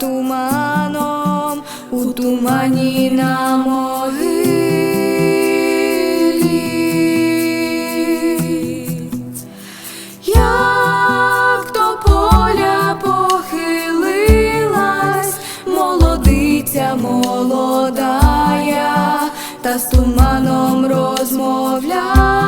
туманом, у тумані на могилі. Як то поля похилилась, молодиця молодая, та з туманом розмовляє.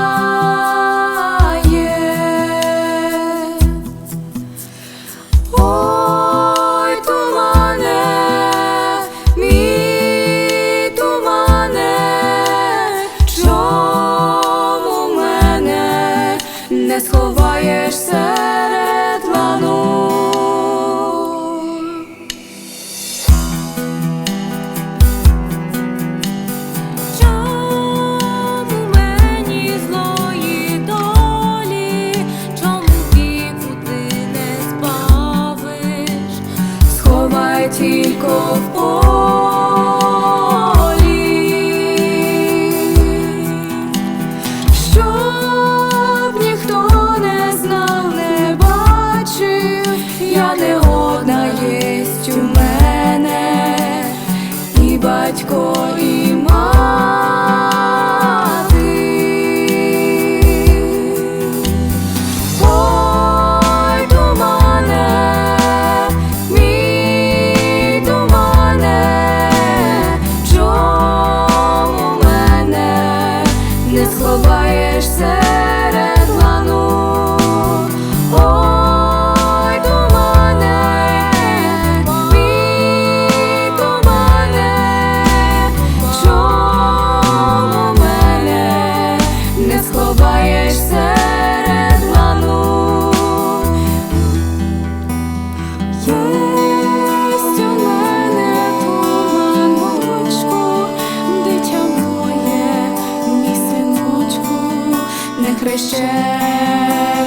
тільки в полі. знаєш це. Christian.